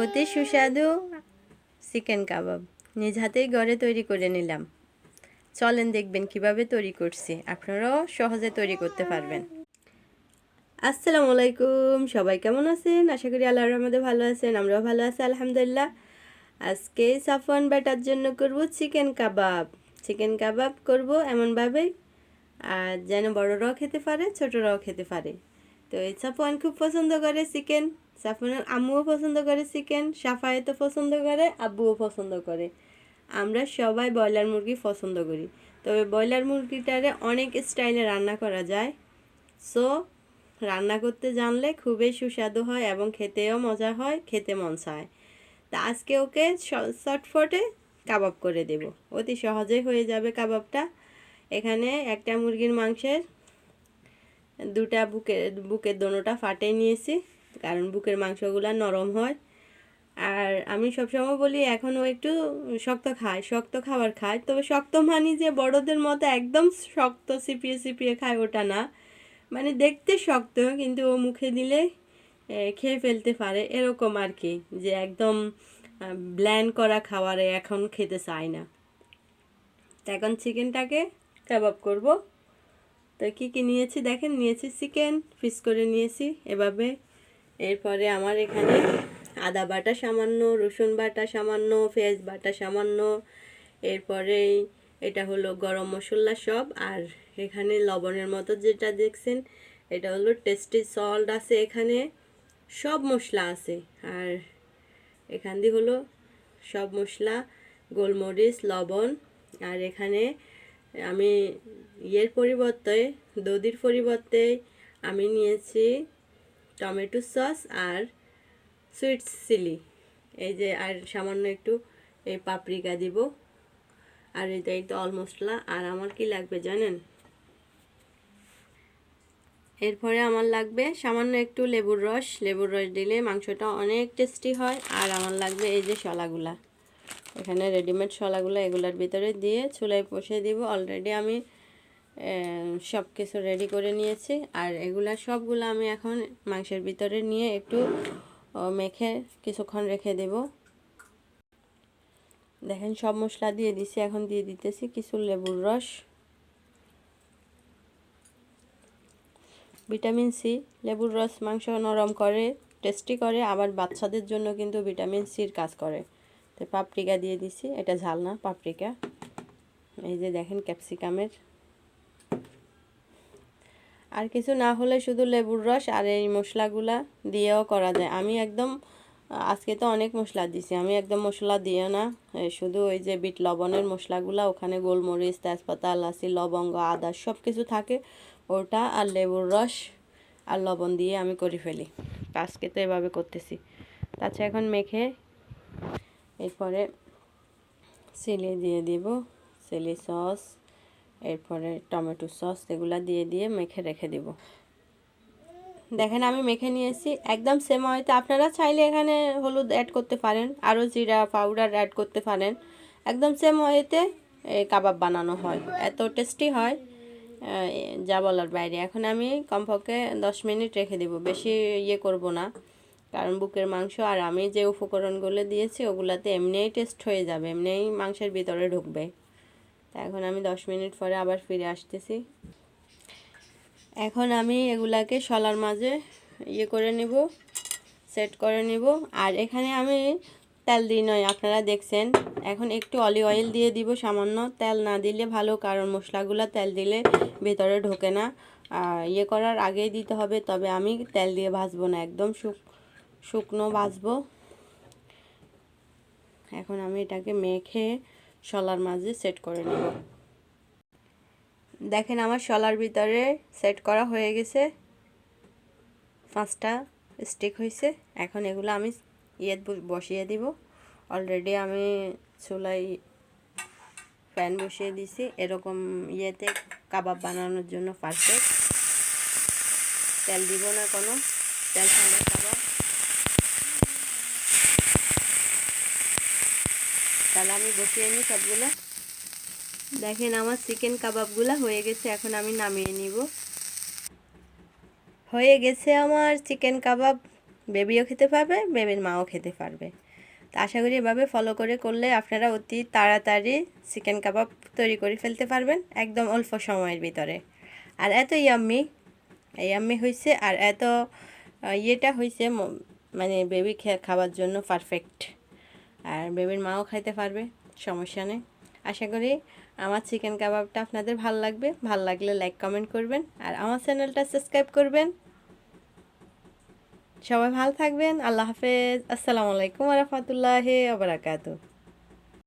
অতি সুস্বাদু চিকেন কাবাব। নিজ হাতেই ঘরে তৈরি করে নিলাম। চলেন দেখবেন কীভাবে তৈরি করছি। আপনারাও সহজে তৈরি করতে পারবেন। আসসালামু আলাইকুম। সবাই কেমন আছেন? আশা করি আল্লাহর রহমতে ভালো আছেন। আমরাও ভালো আছি, আলহামদুলিল্লাহ। আজকে সাফওয়ান বাটার জন্য করব চিকেন কাবাব। চিকেন কাবাব করব এমনভাবে আর যেন বড়রাও খেতে পারে, ছোটরাও খেতে পারে। তো এই সাফওয়ান খুব পছন্দ করে চিকেন। সাফওয়ানের আম্মুও পছন্দ করে চিকেন, সাফায়েতও পছন্দ করে, আব্বুও পছন্দ করে। আমরা সবাই ব্রয়লার মুরগি পছন্দ করি। তবে ব্রয়লার মুরগিটারে অনেক স্টাইলে রান্না করা যায়। সো, রান্না করতে জানলে খুবই সুস্বাদু হয় এবং খেতেও মজা হয়, খেতে মন চায়। তা আজকে ওকে শর্টফটে কাবাব করে দেব। অতি সহজেই হয়ে যাবে কাবাবটা। এখানে একটা মুরগির মাংসের দুটা বুকের বুকের দোনোটা ফাটে নিয়েছি। কারণ বুকের মাংসগুলো নরম হয়। আর আমি সবসময় বলি এখনও একটু শক্ত খায়, শক্ত খাবার খায়। তবে শক্ত মানি যে বড়দের মতো একদম শক্ত চিপিয়ে চিপিয়ে খায় ওটা না। মানে দেখতে শক্ত, কিন্তু ও মুখে দিলে খেয়ে ফেলতে পারে। এরকম আর কি, যে একদম ব্ল্যান্ড করা খাবারে এখন খেতে চায় না। তো এখন চিকেনটাকে কাবাব করব। তো কী কী নিয়েছি দেখেন, নিয়েছি চিকেন ফিস করে নিয়েছি। এভাবে এরপরে আমার এখানে আদা বাটা সামান্য, রসুন বাটা সামান্য, পেঁয়াজ বাটা সামান্য, এরপরে এটা হলো গরম মশলা সব, আর এখানে লবণের মতো যেটা দেখছেন, এটা হলো টেস্টি সল্ট আছে এখানে, সব মশলা আছে, আর এখান দিয়ে হলো সব মশলা, গোলমরিচ, লবণ, আর এখানে আমি ইয়ের পরিবর্তে, দধির পরিবর্তে আমি নিয়েছি টমেটো সস আর সুইট চিলি। এই যে, আর সামান্য একটু এই পাপরিকা দিব। আর এটা একটু অল মশলা। আর আমার কি লাগবে জানেন? এরপরে আমার লাগবে সামান্য একটু লেবুর রস। লেবুর রস দিলে মাংসটা অনেক টেস্টি হয়। আর আমার লাগবে এই যে শলাগুলা। এখানে রেডিমেড শলাগুলো এগুলোর ভিতরে দিয়ে চুলায় বসে দিব। অলরেডি আমি সব কিছু রেডি করে নিয়েছি। আর এগুলা সবগুলো আমি এখন মাংসের ভিতরে নিয়ে একটু মেখে কিছুক্ষণ রেখে দেব। দেখেন, সব মশলা দিয়ে দিছি, এখন দিয়ে দিতেছি কিছু লেবুর রস। ভিটামিন সি, লেবুর রস মাংস নরম করে টেস্টি করে, আবার বাচ্চাদের জন্য কিন্তু ভিটামিন সির কাজ করে। তো পাপরিকা দিয়ে দিছি, এটা ঝাল না পাপরিকা এই যে দেখেন, ক্যাপসিকামের আর কিছু না হলে শুধু লেবুর রস আর এই মশলাগুলা দিয়েও করা যায়। আমি একদম, আজকে তো অনেক মশলা দিছি, আমি একদম মশলা দিয়ে না। শুধু ওই যে বিট লবণের মশলাগুলা, ওখানে গোলমরিচ, তেজপাতা লাচি লবঙ্গ, আদা সব কিছু থাকে। ওটা আর লেবুর রস আর লবণ দিয়ে আমি করে ফেলি। আজকে তো এভাবে করতেছি। তাছাড়া এখন মেখে এরপরে চিলি দিয়ে দিব। চিলি সস এরপরে টমেটো সস এগুলো দিয়ে দিয়ে মেখে রেখে দেব। দেখেন আমি মেখে নিয়েছি, একদম সেম হয়তো আপনারা চাইলে এখানে হলুদ অ্যাড করতে পারেন, আরও জিরা পাউডার অ্যাড করতে পারেন। একদম সেম হয়েতে কাবাব বানানো হয়, এত টেস্টি হয় যা বলার বাইরে। এখন আমি কমপক্ষে দশ মিনিট রেখে দেব, বেশি ইয়ে করব না, কারণ বুকের মাংস আর আমি যে উপকরণগুলো দিয়েছি ওগুলাতে এমনিই টেস্ট হয়ে যাবে, এমনিই মাংসের ভিতরে ঢুকবে। তা এখন আমি দশ মিনিট পরে আবার ফিরে আসতেছি। এখন আমি এগুলাকে শলার মাঝে ইয়ে করে নিব, সেট করে নিব। আর এখানে আমি তেল দিই নয় আপনারা দেখছেন। এখন একটু অলিভ অয়েল দিয়ে দিব, সামান্য তেল না দিলে ভালো, কারণ মশলাগুলো তেল দিলে ভেতরে ঢোকে না। ইয়ে করার আগেই দিতে হবে, তবে আমি তেল দিয়ে ভাজবো না, একদম শুক, শুকনো ভাজবো। এখন আমি এটাকে মেখে শলার মাঝে সেট করে নেব। দেখেন আমার শলার ভিতরে সেট করা হয়ে গেছে। পাঁচটা স্টিক হয়েছে এখন এগুলো আমি ইয়ে বসিয়ে দিব। অলরেডি আমি চুলাই প্যান বসিয়ে দিছি। এরকম ইয়েতে কাবাব বানানোর জন্য পারফেক্ট তেল দিব না কোনো। তেল ছাড়া কাবাব। তাহলে আমি বসিয়ে নিই সবগুলো। দেখেন আমার চিকেন কাবাবগুলো হয়ে গেছে, এখন আমি নামিয়ে নিব। হয়ে গেছে আমার চিকেন কাবাব বেবিও খেতে পারবে, বেবির মাও খেতে পারবে। তো আশা করি এভাবে ফলো করে করলে আপনারা অতি তাড়াতাড়ি চিকেন কাবাব তৈরি করে ফেলতে পারবেন, একদম অল্প সময়ের ভিতরে। আর এত ইয়াম্মি ইয়াম্মি হয়েছে আর এত ইয়েটা হয়েছে মানে বেবি খাবার জন্য পারফেক্ট আর বেবির মাও খাইতে পারবে, সমস্যা নেই। আশা করি আমার চিকেন কাবাবটা আপনাদের ভালো লাগবে। ভালো লাগলে লাইক কমেন্ট করবেন আর আমার চ্যানেলটা সাবস্ক্রাইব করবেন। সবাই ভালো থাকবেন। আল্লাহ হাফেজ। আসসালামু আলাইকুম রহমতুল্লাহ আবরাকাতু